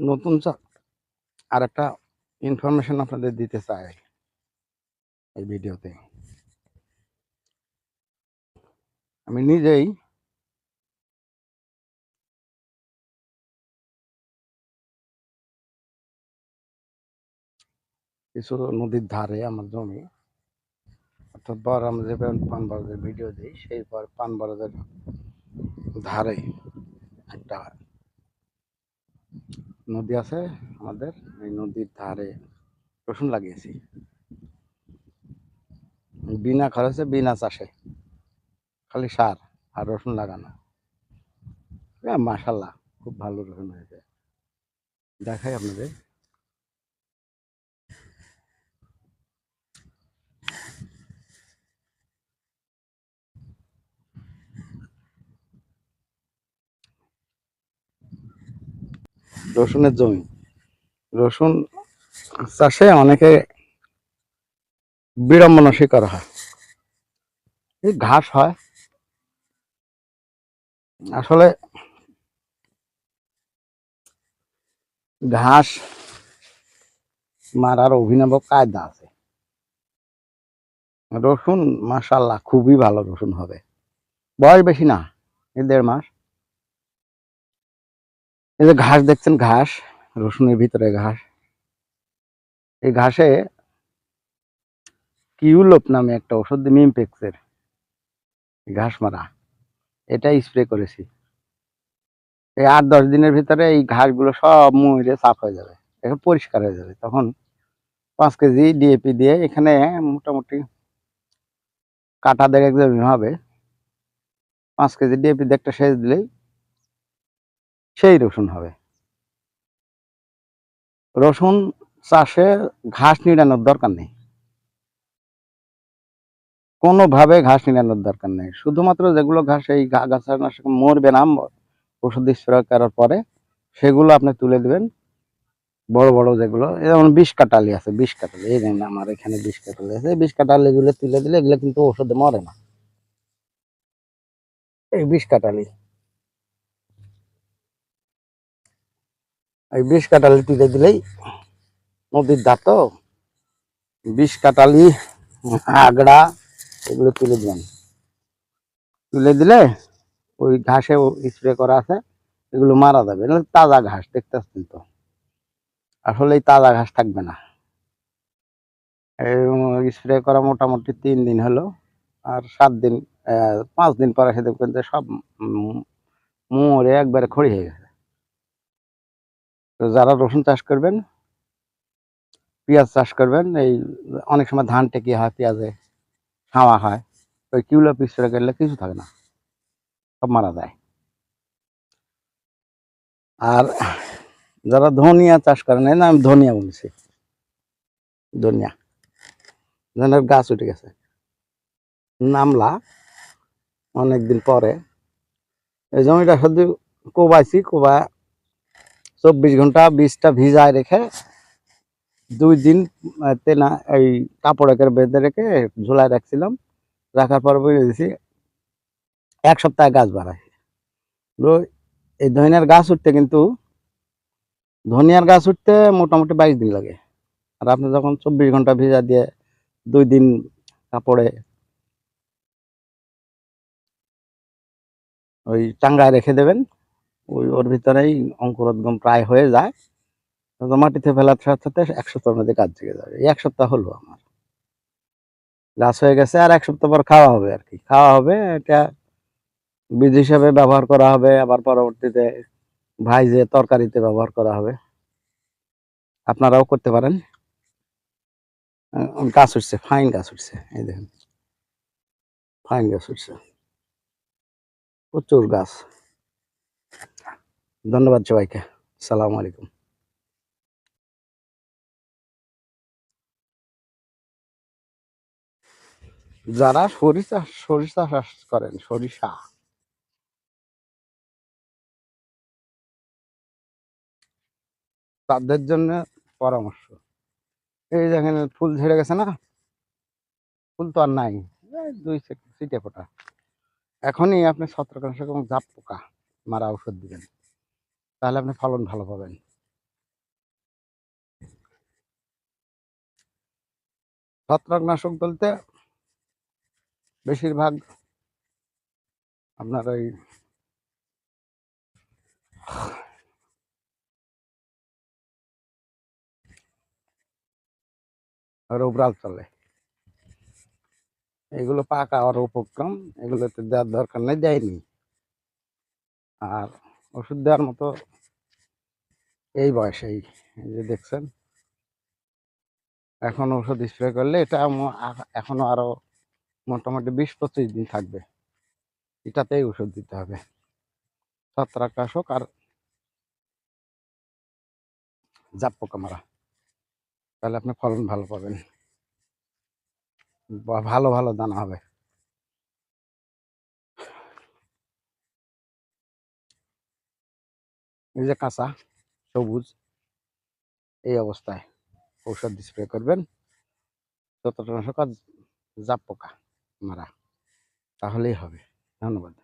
নতুন আর একটা ইনফরমেশন আপনাদের দিতে চাই এই ভিডিওতে। আমি নিজেই কিছু নদীর ধারে আমার জমি, অর্থাৎ বর আমরা যে পান বরজের ভিডিও দিই, সেই পর পান বরজের ধারে একটা নদী আছে আমাদের, এই নদীর ধারে রসুন লাগিয়েছি। বিনা খরচে, বিনা চাষে। খালি সার আর রসুন লাগানো। হ্যাঁ মাসাল্লাহ খুব ভালো রসুন হয়েছে। দেখাই আপনাদের। রসুনের জমি। রসুন চাষে অনেকে বিড়ম্বনা শিকার হয়। এই ঘাস হয়। আসলে ঘাস মারার অভিনব কায়দা আছে। রসুন মাসাল্লাহ খুবই ভালো রসুন হবে। বয়স বেশি না, এই দেড় মাস। এই যে ঘাস দেখছেন, ঘাস, রসুনের ভিতরে ঘাস। এই ঘাসে কিউলোপ নামে একটা ওষুধ মিমপেক্সের ঘাস মারা। এটা স্প্রে করেছি। এই আট, দশ দিনের ভিতরে এই ঘাসগুলো সব মরে সাফ হয়ে যাবে এখন পরিষ্কার হয়ে যাবে। তখন পাঁচ কেজি ডিএপি দিয়ে এখানে মোটামুটি কাটা দেড় জমি হবে। পাঁচ কেজি ডিএপি দিয়ে একটা সেচ দিলেই সেই রসুন হবে। রসুন চাষে ঘাস নিড়ানোর দরকার নেই। কোনোভাবে ঘাস নিড়ানোর দরকার নেই। শুধুমাত্র যেগুলো ঘাস, এই গাছানাশক মরবে না ওষুধ স্প্রে করার পরে সেগুলো আপনি তুলে দিবেন। বড় বড় যেগুলো যেমন বিষ কাটালি আছে, বিষ কাটালি এই দেখেন আমার এখানে বিষ কাটালি আছে। বিষ কাটালি গুলো তুলে দিলে এগুলো কিন্তু ওষুধে মরে না। এই বিষ কাটালি এই বিষ কাটালি তুলে দিলেই নদীর ধার তো। বিষ কাটালি আগড়া এগুলো তুলে দিবেন তুলে দিলে ওই ঘাসে স্প্রে করা আছে, এগুলো মারা যাবে। তাজা ঘাস দেখতে পাচ্ছেন তো। আসলে এই তাজা ঘাস থাকবে না। স্প্রে করা মোটামুটি তিন দিন হলো, আর সাত দিন পাঁচ দিন পরে এসে দেখবেন সব মরে একবারে খড়ি হয়ে গেছে। তো যারা রসুন চাষ করবেন, পেঁয়াজ চাষ করবেন, এই অনেক সময় ধান টেকি হয়, পেঁয়াজে ছাওয়া হয়, ওই কিউলো স্প্রে করলে কিছু থাকে না, সব মারা যায়। আর যারা ধনিয়া চাষ এই না আমি ধনিয়া বলছি, ধনিয়া, ধনিয়ার গাছ উঠে গেছে, নামলা, অনেকদিন পরে, এই জমিটা শুধু কোবাইছি কোবা চব্বিশ ঘণ্টা বীজটা ভিজায় রেখে দুই দিন তেনা, এই কাপড় বেঁধে রেখে ঝোলায় রাখছিলাম। রাখার পর বুঝে দিছি, এক সপ্তাহে গাছ বাড়ায়। এই ধনিয়ার গাছ উঠতে কিন্তু, ধনিয়ার গাছ উঠতে মোটামুটি বাইশ দিন লাগে। আর আপনি যখন চব্বিশ ঘণ্টা ভিজা দিয়ে দুই দিন কাপড়ে ওই চাঙ্গায় রেখে দেবেন ওই ওর ভিতরেই অঙ্কুরোদ্গম প্রায় হয়ে যায়। মাটিতে ফেলার সাথে সাথে এক সপ্তাহের মধ্যে কাজ জেগে যাবে। এক সপ্তাহ হলো আমার। গাছ হয়ে গেছে আর এক সপ্তাহ পর খাওয়া হবে আর কি। খাওয়া হবে, এটা বীজ হিসাবে ব্যবহার করা হবে। আবার পরবর্তীতে ভাইজে তরকারিতে ব্যবহার করা হবে, আপনারাও করতে পারেন। গাছ উঠছে, ফাইন গাছ উঠছে, এই দেখেন। ফাইন গাছ উঠছে। প্রচুর গাছ। ধন্যবাদ সবাইকে। সালাম আলাইকুম। যারা সরিষা সরিষা চাষ করেন, সরিষা। তাদের জন্য পরামর্শ। এই দেখেন ফুল ঝেড়ে গেছে না? ফুল তো আর নাই। দুই সিটে ফোটা। এখনই আপনি এবং জাপ পোকা মারা ওষুধ দিবেন। তাহলে আপনি ফলন ভালো পাবেন। ছত্রাকনাশক বলতে বেশিরভাগ আপনার ওই রোবরাল চলে। এগুলো পাকা আর উপক্রম, এগুলোতে দেওয়ার দরকার নেই, দেয়নি। আর ওষুধ দেওয়ার মতো এই বয়সেই যে দেখছেন। এখন ওষুধ স্প্রে করলে এটা ম- আ- এখনও আরও মোটামুটি বিশ পঁচিশ দিন থাকবে। এটাতেই ওষুধ দিতে হবে। ছত্রাকনাশক আর জাপ পোকা মারা তাহলে আপনি ফলন ভালো পাবেন। ভালো ভালো দানা হবে। এই যে কাঁচা সবুজ, এই অবস্থায় ঔষধ স্প্রে করবেন। যতটা আর জাপ পোকা মারা, তাহলেই হবে। ধন্যবাদ।